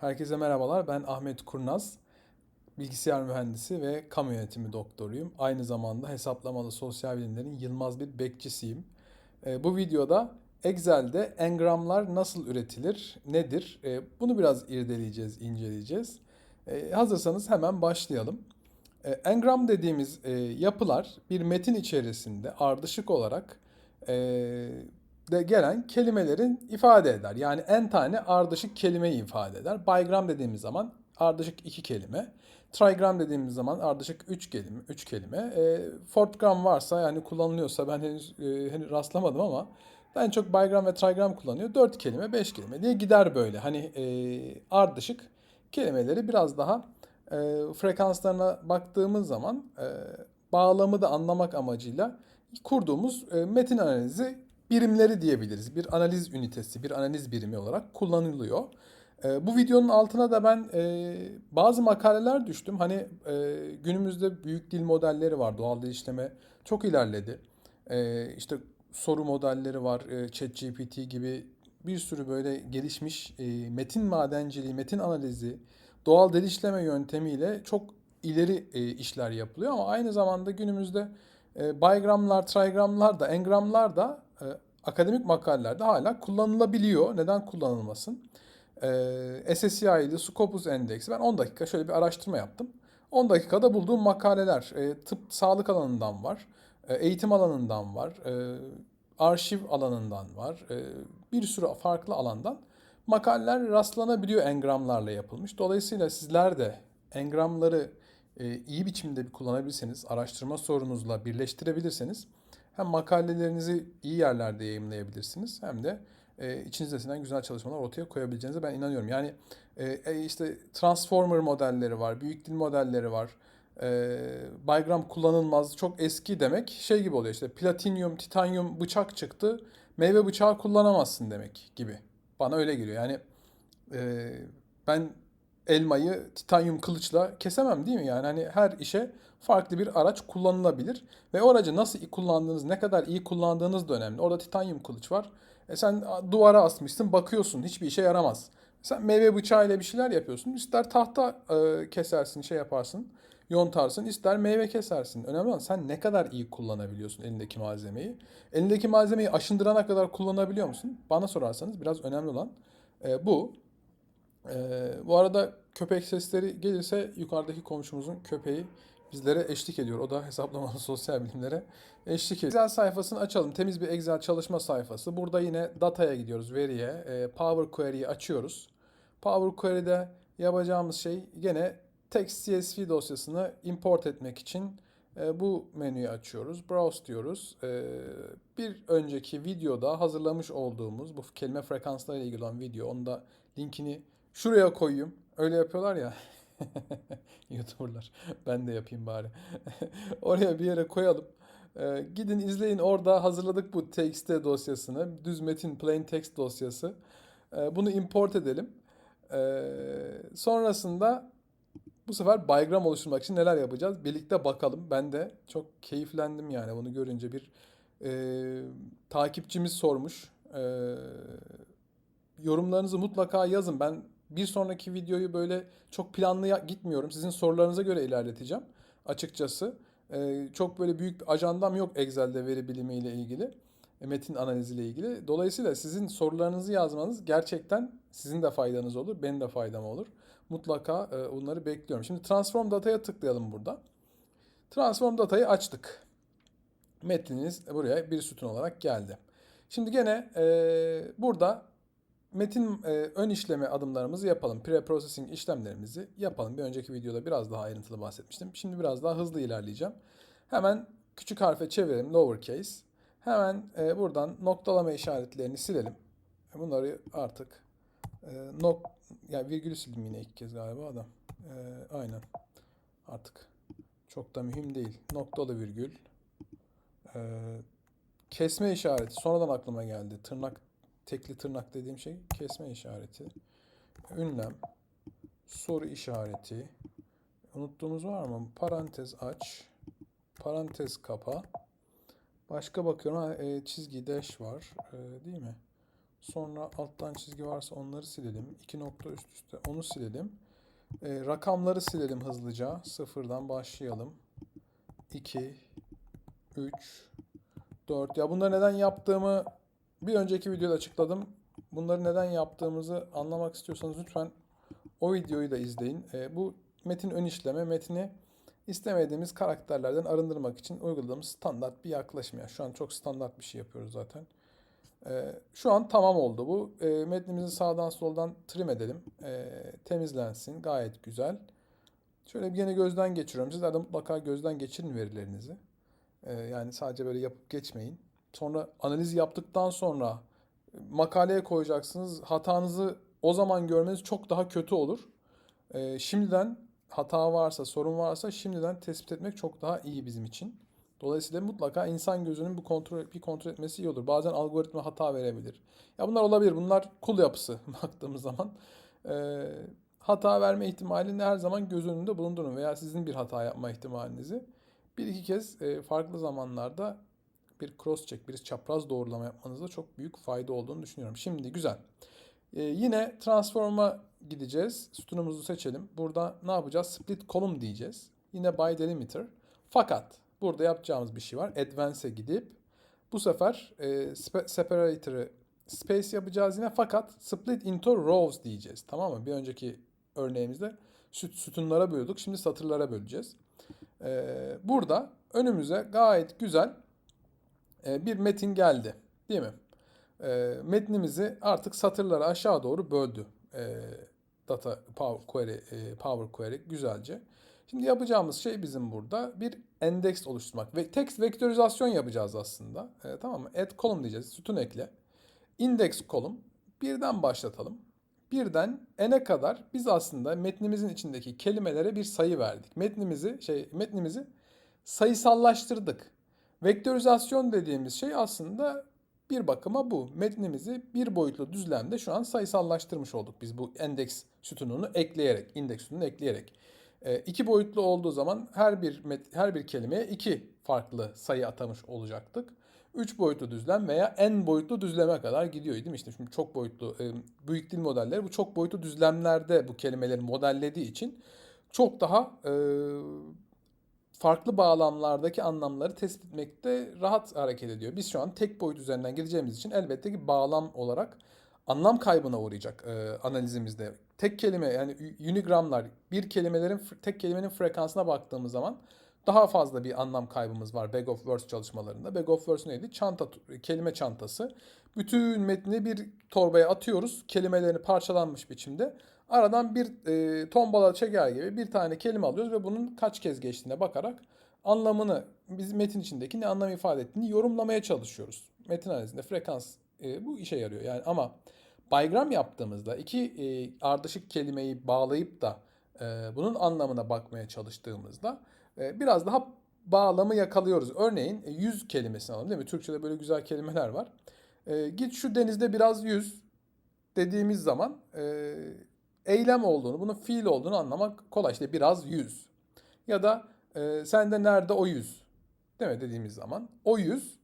Herkese merhabalar. Ben Ahmet Kurnaz. Bilgisayar mühendisi ve kamu yönetimi doktoruyum. Aynı zamanda hesaplamalı sosyal bilimlerin yılmaz bir bekçisiyim. Ee, bu videoda Excel'de engramlar nasıl üretilir, nedir? Ee, bunu biraz irdeleyeceğiz, inceleyeceğiz. Ee, hazırsanız hemen başlayalım. Engram dediğimiz e, yapılar bir metin içerisinde ardışık olarak e, de gelen kelimelerin ifade eder. Yani en tane ardışık kelimeyi ifade eder. Bigram dediğimiz zaman ardışık iki kelime. Trigram dediğimiz zaman ardışık üç kelime. Üç kelime. E, fourthgram varsa yani kullanılıyorsa ben henüz, e, henüz rastlamadım ama en çok bigram ve trigram kullanıyor. Dört kelime, beş kelime diye gider böyle. Hani e, ardışık kelimeleri biraz daha e, frekanslarına baktığımız zaman e, bağlamı da anlamak amacıyla kurduğumuz e, metin analizi birimleri diyebiliriz. Bir analiz ünitesi, bir analiz birimi olarak kullanılıyor. E, bu videonun altına da ben e, bazı makaleler düştüm. Hani e, günümüzde büyük dil modelleri var, doğal dil işleme çok ilerledi. E, işte soru modelleri var, e, ChatGPT gibi bir sürü böyle gelişmiş e, metin madenciliği, metin analizi, doğal dil işleme yöntemiyle çok ileri e, işler yapılıyor ama aynı zamanda günümüzde e, bigramlar, trigramlar da, engramlar da e, akademik makalelerde hala kullanılabiliyor. Neden kullanılmasın? E, SSCI'li Scopus Endeksi. Ben 10 dakika şöyle bir araştırma yaptım. 10 dakikada bulduğum makaleler e, tıp, sağlık alanından var, e, eğitim alanından var, e, arşiv alanından var, e, bir sürü farklı alandan makaleler rastlanabiliyor engramlarla yapılmış. Dolayısıyla sizler de engramları e, iyi biçimde bir kullanabilirseniz, araştırma sorunuzla birleştirebilirseniz hem makalelerinizi iyi yerlerde yayımlayabilirsiniz hem de e, içinizde sinen güzel çalışmalar ortaya koyabileceğinize ben inanıyorum. Yani e, e, işte transformer modelleri var, büyük dil modelleri var. E, Bigram kullanılmaz, çok eski demek şey gibi oluyor işte platinyum, titanyum bıçak çıktı, meyve bıçağı kullanamazsın demek gibi. Bana öyle geliyor. Yani e, ben elmayı titanyum kılıçla kesemem değil mi? Yani hani her işe farklı bir araç kullanılabilir. Ve o aracı nasıl kullandığınız, ne kadar iyi kullandığınız da önemli. Orada titanyum kılıç var. E sen duvara asmışsın, bakıyorsun. Hiçbir işe yaramaz. Sen meyve bıçağıyla bir şeyler yapıyorsun. İster tahta e, kesersin, şey yaparsın, yontarsın. ister meyve kesersin. Önemli olan sen ne kadar iyi kullanabiliyorsun elindeki malzemeyi. Elindeki malzemeyi aşındırana kadar kullanabiliyor musun? Bana sorarsanız biraz önemli olan e, bu. Ee, bu arada köpek sesleri gelirse yukarıdaki komşumuzun köpeği bizlere eşlik ediyor. O da hesaplamalı sosyal bilimlere eşlik ediyor. Excel sayfasını açalım. Temiz bir Excel çalışma sayfası. Burada yine dataya gidiyoruz, veriye. Ee, Power Query'yi açıyoruz. Power Query'de yapacağımız şey gene text CSV dosyasını import etmek için e, bu menüyü açıyoruz. Browse diyoruz. E, bir önceki videoda hazırlamış olduğumuz bu kelime frekanslarıyla ilgili olan video. Onu da linkini Şuraya koyayım. Öyle yapıyorlar ya. YouTuber'lar. Ben de yapayım bari. Oraya bir yere koyalım. Ee, gidin izleyin orada hazırladık bu txt dosyasını. Düz metin plain text dosyası. Ee, bunu import edelim. Ee, sonrasında bu sefer baygram oluşturmak için neler yapacağız? Birlikte bakalım. Ben de çok keyiflendim yani bunu görünce bir e, takipçimiz sormuş. E, yorumlarınızı mutlaka yazın. Ben bir sonraki videoyu böyle çok planlı gitmiyorum. Sizin sorularınıza göre ilerleteceğim açıkçası. Ee, çok böyle büyük bir ajandam yok Excel'de veri bilimi ile ilgili. E, metin analiziyle ilgili. Dolayısıyla sizin sorularınızı yazmanız gerçekten sizin de faydanız olur, benim de faydam olur. Mutlaka e, bunları bekliyorum. Şimdi Transform Data'ya tıklayalım burada. Transform Data'yı açtık. Metniniz buraya bir sütun olarak geldi. Şimdi gene e, burada metin e, ön işleme adımlarımızı yapalım. Pre-processing işlemlerimizi yapalım. Bir önceki videoda biraz daha ayrıntılı bahsetmiştim. Şimdi biraz daha hızlı ilerleyeceğim. Hemen küçük harfe çevirelim lowercase. Hemen e, buradan noktalama işaretlerini silelim. Bunları artık e, nok yani virgülü sildim yine ilk kez galiba da. E, aynen. Artık çok da mühim değil. Noktalı virgül. E, kesme işareti sonradan aklıma geldi. Tırnak tekli tırnak dediğim şey kesme işareti. Ünlem, soru işareti. Unuttuğumuz var mı? Parantez aç, parantez kapa. Başka bakıyorum e, çizgi dash var, e, değil mi? Sonra alttan çizgi varsa onları silelim. İki nokta üst üste onu silelim. Ee, rakamları silelim hızlıca. Sıfırdan başlayalım. 2, 3, 4. Ya bunları neden yaptığımı bir önceki videoda açıkladım. Bunları neden yaptığımızı anlamak istiyorsanız lütfen o videoyu da izleyin. Ee, bu metin ön işleme, metni istemediğimiz karakterlerden arındırmak için uyguladığımız standart bir yaklaşım. Yani şu an çok standart bir şey yapıyoruz zaten. Ee, şu an tamam oldu bu. Ee, metnimizi sağdan soldan trim edelim. Ee, temizlensin. Gayet güzel. Şöyle bir yine gözden geçiriyorum. Sizler de mutlaka gözden geçirin verilerinizi. Ee, yani sadece böyle yapıp geçmeyin. Sonra analiz yaptıktan sonra e, makaleye koyacaksınız. Hatanızı o zaman görmeniz çok daha kötü olur. Ee, şimdiden hata varsa, sorun varsa şimdiden tespit etmek çok daha iyi bizim için. Dolayısıyla mutlaka insan gözünün bu kontrol bir kontrol etmesi iyi olur. Bazen algoritma hata verebilir. Ya bunlar olabilir. Bunlar kul yapısı baktığımız zaman. Ee, hata verme ihtimalini her zaman göz önünde bulundurun veya sizin bir hata yapma ihtimalinizi bir iki kez e, farklı zamanlarda bir cross check, bir çapraz doğrulama yapmanızda çok büyük fayda olduğunu düşünüyorum. Şimdi güzel. Ee, yine transform'a gideceğiz. Sütunumuzu seçelim. Burada ne yapacağız? Split column diyeceğiz. Yine by delimiter. Fakat burada yapacağımız bir şey var. Advance'e gidip bu sefer e, separator'ı space yapacağız yine fakat split into rows diyeceğiz. Tamam mı? Bir önceki örneğimizde süt sütunlara böldük. Şimdi satırlara böleceğiz. Ee, burada önümüze gayet güzel bir metin geldi. Değil mi? E, metnimizi artık satırlara aşağı doğru böldü. E, data power query, e, power query güzelce. Şimdi yapacağımız şey bizim burada bir endeks oluşturmak ve text vektörizasyon yapacağız aslında. E, tamam mı? Add column diyeceğiz. Sütun ekle. Index column. Birden başlatalım. Birden n'e kadar biz aslında metnimizin içindeki kelimelere bir sayı verdik. Metnimizi şey metnimizi sayısallaştırdık. Vektörizasyon dediğimiz şey aslında bir bakıma bu. Metnimizi bir boyutlu düzlemde şu an sayısallaştırmış olduk biz bu endeks sütununu ekleyerek, indeks sütununu ekleyerek. E, iki boyutlu olduğu zaman her bir met, her bir kelimeye iki farklı sayı atamış olacaktık. 3 boyutlu düzlem veya n boyutlu düzleme kadar gidiyor değil mi? İşte şimdi çok boyutlu e, büyük dil modelleri bu çok boyutlu düzlemlerde bu kelimeleri modellediği için çok daha e, farklı bağlamlardaki anlamları tespit etmekte rahat hareket ediyor. Biz şu an tek boyut üzerinden gideceğimiz için elbette ki bağlam olarak anlam kaybına uğrayacak e, analizimizde. Tek kelime yani unigramlar bir kelimelerin tek kelimenin frekansına baktığımız zaman daha fazla bir anlam kaybımız var Bag of Words çalışmalarında. Bag of Words neydi? Çanta, kelime çantası. Bütün metni bir torbaya atıyoruz. Kelimelerini parçalanmış biçimde. Aradan bir e, tombala çeker gibi bir tane kelime alıyoruz ve bunun kaç kez geçtiğine bakarak anlamını, biz metin içindeki ne anlam ifade ettiğini yorumlamaya çalışıyoruz. Metin analizinde frekans e, bu işe yarıyor. Yani ama bigram yaptığımızda iki e, ardışık kelimeyi bağlayıp da e, bunun anlamına bakmaya çalıştığımızda e, biraz daha bağlamı yakalıyoruz. Örneğin e, yüz kelimesini alalım değil mi? Türkçe'de böyle güzel kelimeler var. E, git şu denizde biraz yüz dediğimiz zaman e, eylem olduğunu, bunun fiil olduğunu anlamak kolay. İşte biraz yüz. Ya da e, sende nerede o yüz? Değil mi dediğimiz zaman. O yüz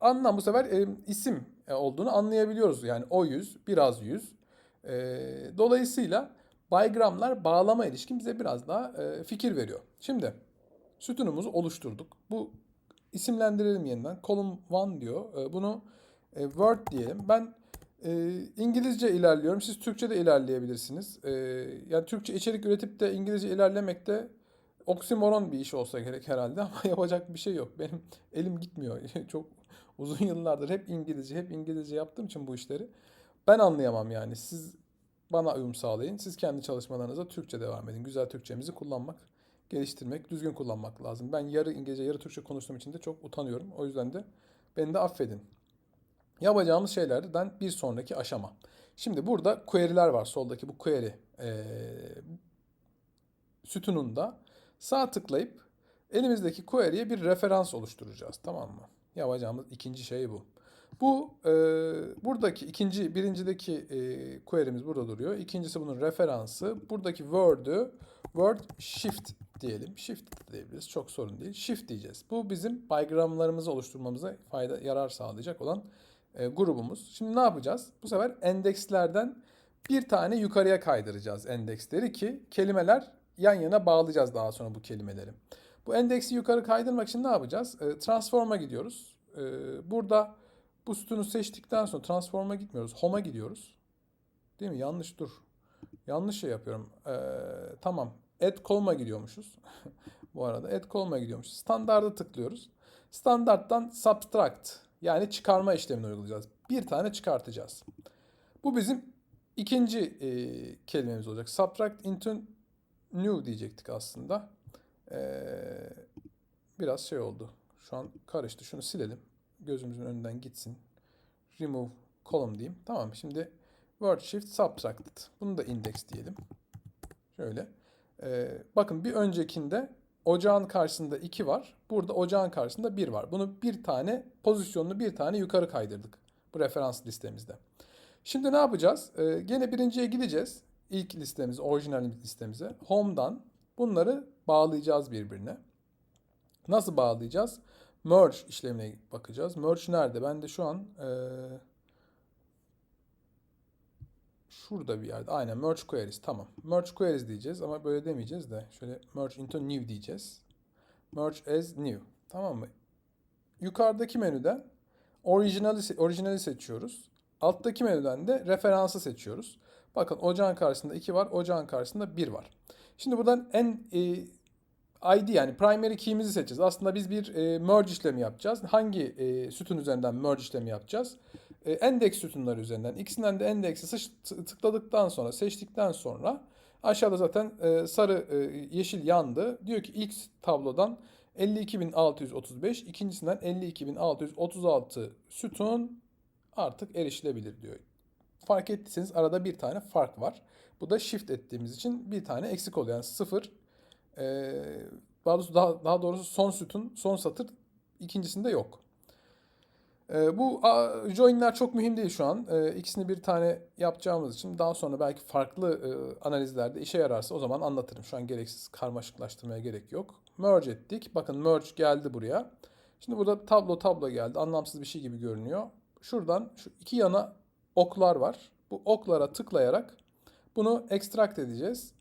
anlam bu sefer e, isim olduğunu anlayabiliyoruz. Yani o yüz, biraz yüz. E, dolayısıyla baygramlar bağlama ilişkin bize biraz daha e, fikir veriyor. Şimdi sütunumuzu oluşturduk. Bu isimlendirelim yeniden. Column 1 diyor. E, bunu e, Word diyelim. Ben e, İngilizce ilerliyorum. Siz Türkçe de ilerleyebilirsiniz. E, yani Türkçe içerik üretip de İngilizce ilerlemek de oksimoron bir iş olsa gerek herhalde ama yapacak bir şey yok. Benim elim gitmiyor. Çok uzun yıllardır hep İngilizce, hep İngilizce yaptığım için bu işleri. Ben anlayamam yani. Siz bana uyum sağlayın. Siz kendi çalışmalarınıza Türkçe devam edin. Güzel Türkçemizi kullanmak, geliştirmek, düzgün kullanmak lazım. Ben yarı İngilizce, yarı Türkçe konuştuğum için de çok utanıyorum. O yüzden de beni de affedin. Yapacağımız şeylerden bir sonraki aşama. Şimdi burada query'ler var. Soldaki bu query e, sütununda sağ tıklayıp elimizdeki query'e bir referans oluşturacağız. Tamam mı? Yapacağımız ikinci şey bu. Bu e, buradaki ikinci, birincideki e, query'miz burada duruyor. İkincisi bunun referansı. Buradaki word'ü word shift diyelim. Shift diyebiliriz. Çok sorun değil. Shift diyeceğiz. Bu bizim baygramlarımızı oluşturmamıza fayda, yarar sağlayacak olan e, grubumuz. Şimdi ne yapacağız? Bu sefer endekslerden bir tane yukarıya kaydıracağız endeksleri ki kelimeler yan yana bağlayacağız daha sonra bu kelimeleri. Bu endeksi yukarı kaydırmak için ne yapacağız? E, transform'a gidiyoruz. E, burada bu sütunu seçtikten sonra transform'a gitmiyoruz. Home'a gidiyoruz. Değil mi? Yanlış dur. Yanlış şey yapıyorum. E, tamam. Add column'a gidiyormuşuz. bu arada add column'a gidiyormuşuz. Standarda tıklıyoruz. Standarttan subtract yani çıkarma işlemini uygulayacağız. Bir tane çıkartacağız. Bu bizim ikinci e, kelimemiz olacak. Subtract into new diyecektik aslında. E, biraz şey oldu. Şu an karıştı. Şunu silelim. Gözümüzün önünden gitsin. Remove column diyeyim. Tamam. Şimdi word shift subtracted. Bunu da index diyelim. Şöyle. E, bakın bir öncekinde ocağın karşısında 2 var. Burada ocağın karşısında 1 var. Bunu bir tane pozisyonunu bir tane yukarı kaydırdık. Bu referans listemizde. Şimdi ne yapacağız? Ee, gene birinciye gideceğiz. İlk listemize, orijinal listemize. Home'dan bunları bağlayacağız birbirine. Nasıl bağlayacağız? Merge işlemine bakacağız. Merge nerede? Ben de şu an ee, şurada bir yerde. Aynen merge queries. Tamam. Merge queries diyeceğiz ama böyle demeyeceğiz de. Şöyle merge into new diyeceğiz. Merge as new. Tamam mı? Yukarıdaki menüden orijinali, orijinali seçiyoruz. Alttaki menüden de referansı seçiyoruz. Bakın ocağın karşısında 2 var, ocağın karşısında 1 var. Şimdi buradan en e, ID yani primary key'imizi seçeceğiz. Aslında biz bir e, merge işlemi yapacağız. Hangi e, sütun üzerinden merge işlemi yapacağız? E, endeks sütunları üzerinden. İkisinden de endeksi tıkladıktan sonra, seçtikten sonra aşağıda zaten e, sarı e, yeşil yandı. Diyor ki ilk tablodan 52.635, ikincisinden 52.636 sütun artık erişilebilir diyor. Fark ettiyseniz arada bir tane fark var. Bu da shift ettiğimiz için bir tane eksik oluyor. Yani sıfır daha, daha doğrusu son sütun, son satır ikincisinde yok. E, bu join'ler çok mühim değil şu an. E, ikisini bir tane yapacağımız için daha sonra belki farklı e, analizlerde işe yararsa o zaman anlatırım. Şu an gereksiz karmaşıklaştırmaya gerek yok. Merge ettik. Bakın merge geldi buraya. Şimdi burada tablo tablo geldi. Anlamsız bir şey gibi görünüyor. Şuradan şu iki yana oklar var. Bu oklara tıklayarak bunu extract edeceğiz.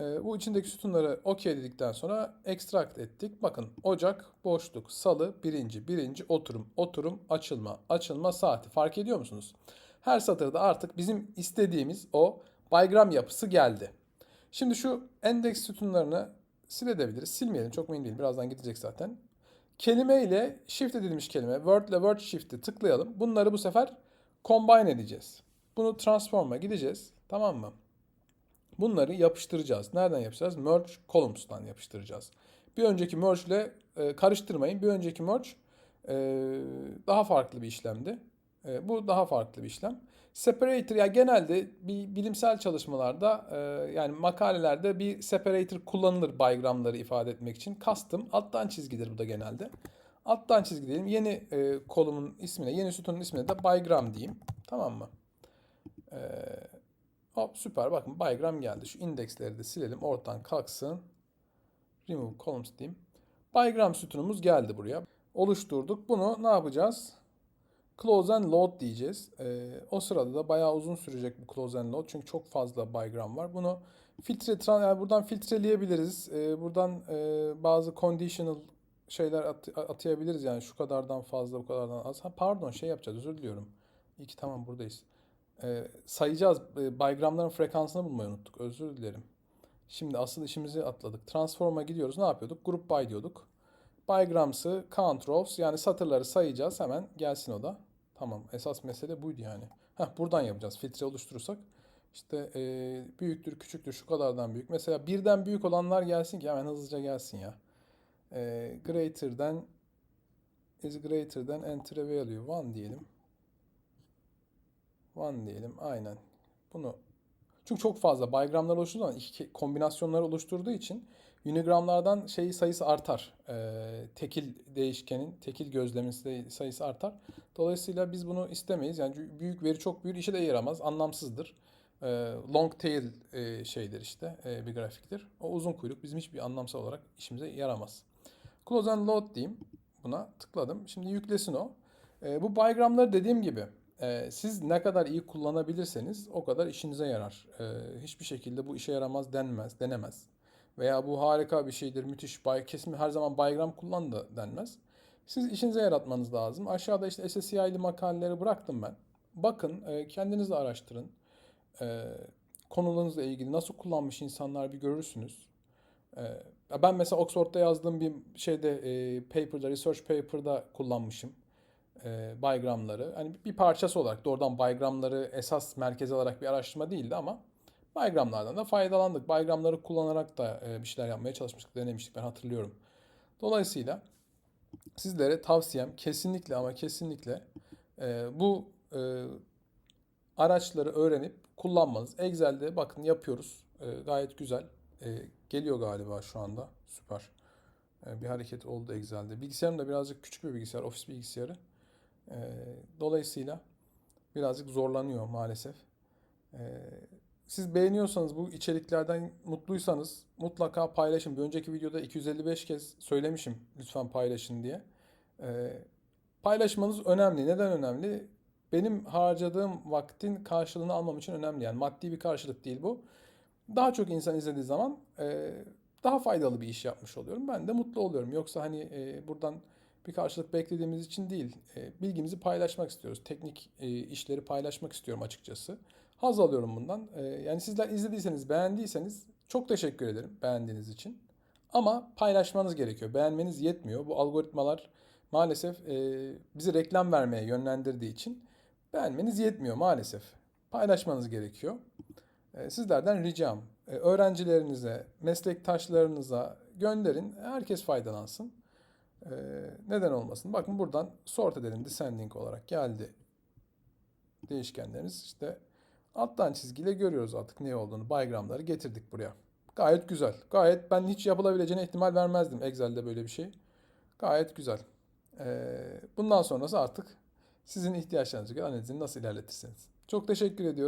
Ee, bu içindeki sütunları OK dedikten sonra extract ettik. Bakın Ocak, boşluk, Salı, birinci, birinci, oturum, oturum, açılma, açılma saati. Fark ediyor musunuz? Her satırda artık bizim istediğimiz o baygram yapısı geldi. Şimdi şu endeks sütunlarını silebiliriz. Silmeyelim çok mühim değil. Birazdan gidecek zaten. Kelime ile shift edilmiş kelime, word ile word shift'i tıklayalım. Bunları bu sefer combine edeceğiz. Bunu transform'a gideceğiz. Tamam mı? Bunları yapıştıracağız. Nereden yapacağız? Merge columns'tan yapıştıracağız. Bir önceki merge ile e, karıştırmayın. Bir önceki merge e, daha farklı bir işlemdi. E, bu daha farklı bir işlem. Separator ya genelde bir bilimsel çalışmalarda e, yani makalelerde bir separator kullanılır baygramları ifade etmek için. Custom alttan çizgidir bu da genelde. Alttan çizgi diyelim. Yeni e, kolumun ismine, yeni sütunun ismine de baygram diyeyim. Tamam mı? E, hop süper. Bakın baygram geldi. Şu indeksleri de silelim. Ortadan kalksın. Remove columns diyeyim. Baygram sütunumuz geldi buraya. Oluşturduk. Bunu ne yapacağız? Close and load diyeceğiz. Ee, o sırada da bayağı uzun sürecek bu close and load. Çünkü çok fazla baygram var. Bunu filtre yani buradan filtreleyebiliriz. Ee, buradan e, bazı conditional şeyler at, atayabiliriz. Yani şu kadardan fazla bu kadardan az. Ha, pardon şey yapacağız özür diliyorum. İyi ki tamam buradayız. Ee, sayacağız. Ee, baygramların frekansını bulmayı unuttuk. Özür dilerim. Şimdi asıl işimizi atladık. Transform'a gidiyoruz. Ne yapıyorduk? Group by diyorduk. Bygrams'ı count rows yani satırları sayacağız. Hemen gelsin o da. Tamam. Esas mesele buydu yani. Heh, buradan yapacağız. Filtre oluşturursak. İşte e, büyüktür, küçüktür, şu kadardan büyük. Mesela birden büyük olanlar gelsin ki hemen hızlıca gelsin ya. E, greater'dan is greater'dan enter a value 1 diyelim. 1 diyelim. Aynen. Bunu çünkü çok fazla baygramlar oluşturduğu zaman iki kombinasyonları oluşturduğu için unigramlardan şey sayısı artar. Ee, tekil değişkenin, tekil gözlemin sayısı artar. Dolayısıyla biz bunu istemeyiz. Yani büyük veri çok büyür, işe de yaramaz, anlamsızdır. Ee, long tail e, şeydir işte, e, bir grafiktir. O uzun kuyruk bizim hiçbir anlamsal olarak işimize yaramaz. Close and load diyeyim buna. Tıkladım. Şimdi yüklesin o. E, bu baygramları dediğim gibi e, siz ne kadar iyi kullanabilirseniz o kadar işinize yarar. E, hiçbir şekilde bu işe yaramaz denmez, denemez. Veya bu harika bir şeydir, müthiş, bay, kesin her zaman baygram kullan da denmez. Siz işinize yaratmanız lazım. Aşağıda işte SSCI'li makaleleri bıraktım ben. Bakın, e, kendiniz de araştırın. E, konularınızla ilgili nasıl kullanmış insanlar bir görürsünüz. E, ben mesela Oxford'da yazdığım bir şeyde e, paper'da, research paper'da kullanmışım e, baygramları. Hani bir parçası olarak doğrudan baygramları esas merkez alarak bir araştırma değildi ama baygramlardan da faydalandık. Baygramları kullanarak da e, bir şeyler yapmaya çalışmıştık, denemiştik ben hatırlıyorum. Dolayısıyla sizlere tavsiyem kesinlikle ama kesinlikle e, bu e, araçları öğrenip kullanmanız. Excel'de bakın yapıyoruz. E, gayet güzel. E, geliyor galiba şu anda. Süper. E, bir hareket oldu Excel'de. Bilgisayarım da birazcık küçük bir bilgisayar, ofis bilgisayarı. E, dolayısıyla birazcık zorlanıyor maalesef. E, siz beğeniyorsanız bu içeriklerden mutluysanız mutlaka paylaşın. Bir önceki videoda 255 kez söylemişim lütfen paylaşın diye. E, paylaşmanız önemli. Neden önemli? Benim harcadığım vaktin karşılığını almam için önemli. Yani maddi bir karşılık değil bu. Daha çok insan izlediği zaman e, daha faydalı bir iş yapmış oluyorum. Ben de mutlu oluyorum. Yoksa hani e, buradan bir karşılık beklediğimiz için değil, e, bilgimizi paylaşmak istiyoruz. Teknik e, işleri paylaşmak istiyorum açıkçası. Haz alıyorum bundan. E, yani sizler izlediyseniz, beğendiyseniz çok teşekkür ederim beğendiğiniz için. Ama paylaşmanız gerekiyor. Beğenmeniz yetmiyor. Bu algoritmalar maalesef e, bizi reklam vermeye yönlendirdiği için beğenmeniz yetmiyor maalesef. Paylaşmanız gerekiyor. E, sizlerden ricam e, öğrencilerinize, meslektaşlarınıza gönderin. Herkes faydalansın. E, neden olmasın? Bakın buradan sort edelim descending olarak geldi. Değişkenlerimiz işte alttan çizgiyle görüyoruz artık ne olduğunu. Baygramları getirdik buraya. Gayet güzel. Gayet ben hiç yapılabileceğine ihtimal vermezdim Excel'de böyle bir şey. Gayet güzel. E, bundan sonrası artık sizin ihtiyaçlarınıza göre analizini nasıl ilerletirseniz. Çok teşekkür ediyorum.